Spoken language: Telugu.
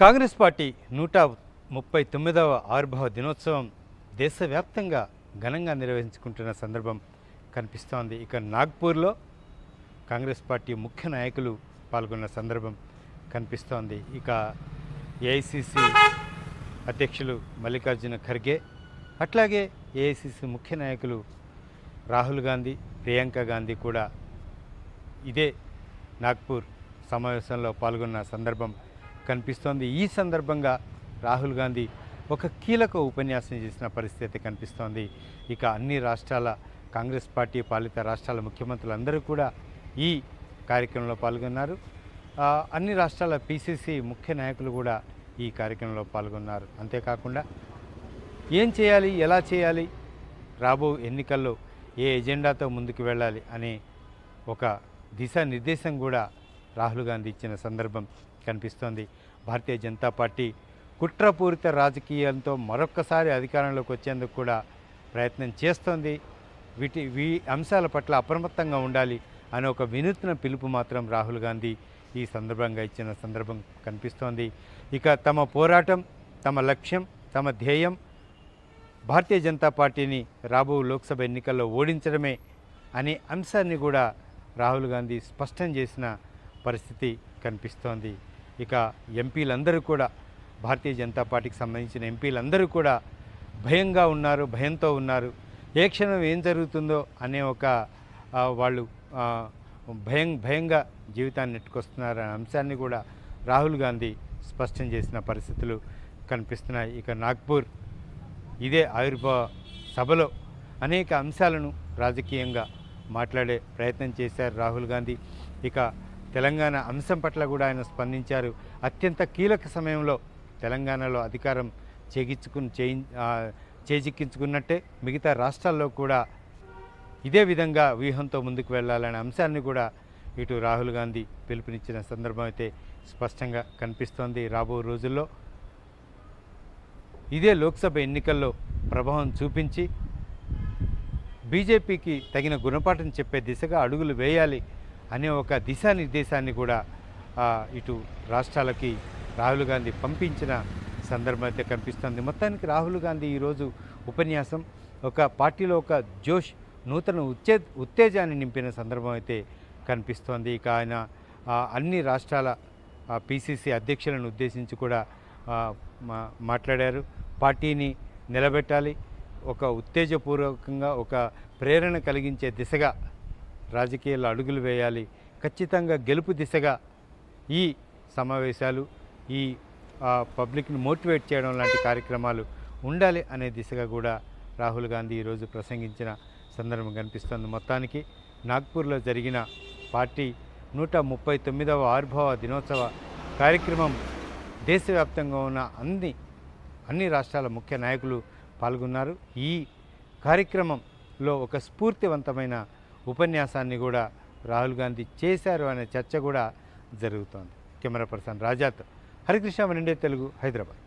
కాంగ్రెస్ పార్టీ నూట ముప్పై తొమ్మిదవ ఆవిర్భావ దినోత్సవం దేశవ్యాప్తంగా ఘనంగా నిర్వహించుకుంటున్న సందర్భం కనిపిస్తోంది. ఇక నాగ్పూర్లో కాంగ్రెస్ పార్టీ ముఖ్య నాయకులు పాల్గొన్న సందర్భం కనిపిస్తోంది. ఇక ఏఐసిసి అధ్యక్షులు మల్లికార్జున ఖర్గే అట్లాగే ఏఐసిసి ముఖ్య నాయకులు రాహుల్ గాంధీ ప్రియాంక గాంధీ కూడా ఇదే నాగ్పూర్ సమావేశంలో పాల్గొన్న సందర్భం కనిపిస్తోంది. ఈ సందర్భంగా రాహుల్ గాంధీ ఒక కీలక ఉపన్యాసం చేసిన పరిస్థితి కనిపిస్తోంది. ఇక అన్ని రాష్ట్రాల కాంగ్రెస్ పార్టీ పాలిత రాష్ట్రాల ముఖ్యమంత్రులందరూ కూడా ఈ కార్యక్రమంలో పాల్గొన్నారు. అన్ని రాష్ట్రాల పిసిసి ముఖ్య నాయకులు కూడా ఈ కార్యక్రమంలో పాల్గొన్నారు. అంతేకాకుండా ఏం చేయాలి ఎలా చేయాలి రాబో ఎన్నికల్లో ఏ ఎజెండాతో ముందుకు వెళ్ళాలి అనే ఒక దిశానిర్దేశం కూడా రాహుల్ గాంధీ ఇచ్చిన సందర్భం కనిపిస్తోంది. భారతీయ జనతా పార్టీ కుట్రపూరిత రాజకీయాలతో మరొక్కసారి అధికారంలోకి వచ్చేందుకు కూడా ప్రయత్నం చేస్తోంది. వీటి వీ అంశాల పట్ల అప్రమత్తంగా ఉండాలి అనే ఒక వినూత్న పిలుపు మాత్రం రాహుల్ గాంధీ ఈ సందర్భంగా ఇచ్చిన సందర్భం కనిపిస్తోంది. ఇక తమ పోరాటం తమ లక్ష్యం తమ ధ్యేయం భారతీయ జనతా పార్టీని రాబో లోక్సభ ఎన్నికల్లో ఓడించడమే అనే అంశాన్ని కూడా రాహుల్ గాంధీ స్పష్టం చేసిన పరిస్థితి కనిపిస్తోంది. ఇక ఎంపీలందరూ కూడా భారతీయ జనతా పార్టీకి సంబంధించిన ఎంపీలందరూ కూడా భయంగా ఉన్నారు భయంతో ఉన్నారు. ఏ క్షణం ఏం జరుగుతుందో అనే ఒక వాళ్ళు భయం భయంగా జీవితాన్ని నెట్టుకొస్తున్నారు అనే అంశాన్ని కూడా రాహుల్ గాంధీ స్పష్టం చేసిన పరిస్థితులు కనిపిస్తున్నాయి. ఇక నాగ్పూర్ ఇదే ఆవిర్భావ సభలో అనేక అంశాలను రాజకీయంగా మాట్లాడే ప్రయత్నం చేశారు రాహుల్ గాంధీ. ఇక తెలంగాణ అంశం పట్ల కూడా ఆయన స్పందించారు. అత్యంత కీలక సమయంలో తెలంగాణలో అధికారం చేగించుకుని చేయి చేజిక్కించుకున్నట్టే మిగతా రాష్ట్రాల్లో కూడా ఇదే విధంగా వ్యూహంతో ముందుకు వెళ్ళాలనే అంశాన్ని కూడా ఇటు రాహుల్ గాంధీ పిలుపునిచ్చిన సందర్భం అయితే స్పష్టంగా కనిపిస్తోంది రాబో రోజుల్లో. ఇదే లోక్సభ ఎన్నికల్లో ప్రభావం చూపించి బీజేపీకి తగిన గుణపాఠం చెప్పే దిశగా అడుగులు వేయాలి అనే ఒక దిశానిర్దేశాన్ని కూడా ఇటు రాష్ట్రాలకి రాహుల్ గాంధీ పంపించిన సందర్భం అయితే కనిపిస్తుంది. మొత్తానికి రాహుల్ గాంధీ ఈరోజు ఉపన్యాసం ఒక పార్టీలో ఒక జోష్ నూతన ఉత్తే ఉత్తేజాన్ని నింపిన సందర్భం అయితే కనిపిస్తోంది. ఇక ఆయన అన్ని రాష్ట్రాల పిసిసి అధ్యక్షులను ఉద్దేశించి కూడా మా- మాట్లాడారు. పార్టీని నిలబెట్టాలి. ఒక ఉత్తేజపూర్వకంగా ఒక ప్రేరణ కలిగించే దిశగా రాజకీయాల్లో అడుగులు వేయాలి. ఖచ్చితంగా గెలుపు దిశగా ఈ సమావేశాలు ఈ ఆ, పబ్లిక్ని మోటివేట్ చేయడం లాంటి కార్యక్రమాలు ఉండాలి అనే దిశగా కూడా రాహుల్ గాంధీ ఈరోజు ప్రసంగించిన సందర్భం కనిపిస్తుంది. మొత్తానికి నాగ్పూర్లో జరిగిన పార్టీ నూట ముప్పై తొమ్మిదవ ఆవిర్భావ దినోత్సవ కార్యక్రమం దేశవ్యాప్తంగా ఉన్న అన్ని అన్ని రాష్ట్రాల ముఖ్య నాయకులు పాల్గొన్నారు. ఈ కార్యక్రమంలో ఒక స్ఫూర్తివంతమైన ఉపన్యాసాన్ని కూడా రాహుల్ గాంధీ చేశారు అనే చర్చ కూడా జరుగుతోంది. Camera person Rajat. Harikrishna Oneindia Telugu Hyderabad.